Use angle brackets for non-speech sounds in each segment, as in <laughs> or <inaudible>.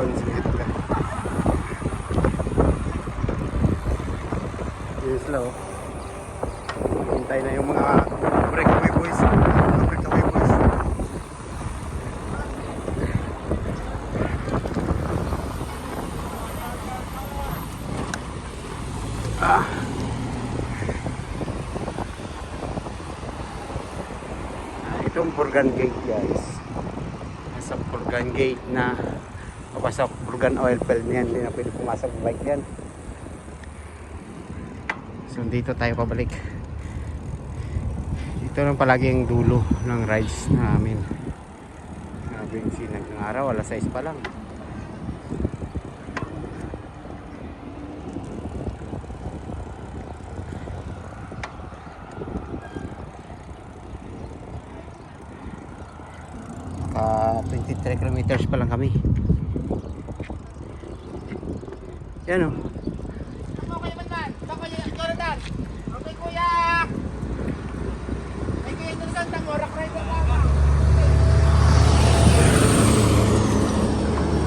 doon sa Hitler. Yes, slow. Hintay na yung mga breakaway boys. Mga breakaway boys. Ah. Ah, Itong Purgan Gate guys. Nasa Purgan Gate na papasok Purgan Oil Field niyan. Hindi na pwede pumasok bike yan. So dito tayo pabalik. Dito lang palagi ang dulo ng rides namin. Grabe yung sinag ng araw. Alas 6 pa lang. Ka 23 kilometers pa lang kami. Yan oh. Okay naman man. Baka yung Jordan. Okay kuya. Ay kuya Jordan, tangorak rider lang.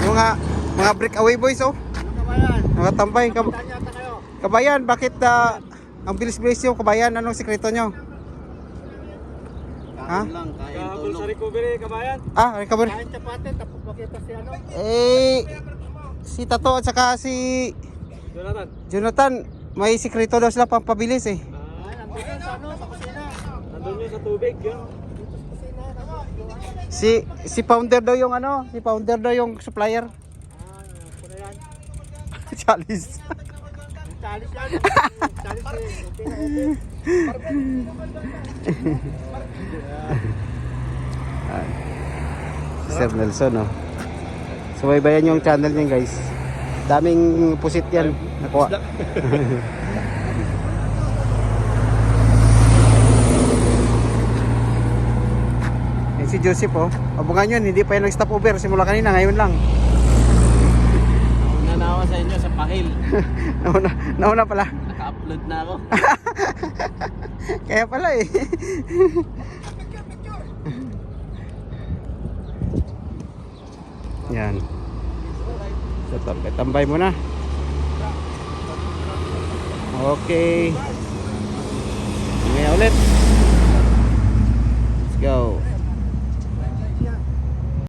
Mga mga breakaway boys oh. Ano kabayan? Mga tambay. Kab kabayan, bakit ah, ang bilis-bilis yung kabayan? Anong sekreto nyo? Ha? lang, kain Kahapon sa recovery, kabayan. Ah, recovery. Kain chapate, tapos makita si ano. Eh, si Tato at saka si Jonathan. Jonathan, may sekreto daw sila pampabilis eh. Ay, nandun yan sa ano, sa kusina. Nandun yun sa tubig, yun. Ano. Si si Founder daw yung ano, si Founder daw yung supplier. Ah, na <laughs> yan. Chalice. Chalis yan. <laughs> Si Sir Nelson oh. Subaybayan yung channel niya guys. Daming pusit yan. Nakuha. <laughs> Yan si Joseph oh. Abungan yun, hindi pa yan nag-stop over. Simula kanina, ngayon lang. Nanawa sa inyo sa pahil. <laughs> Nauna, nauna pala. Naka-upload na ako. <laughs> Kaya pala eh. Yan. So, tambay, tambay mo na. Okay. Mamaya ulit. Let's go.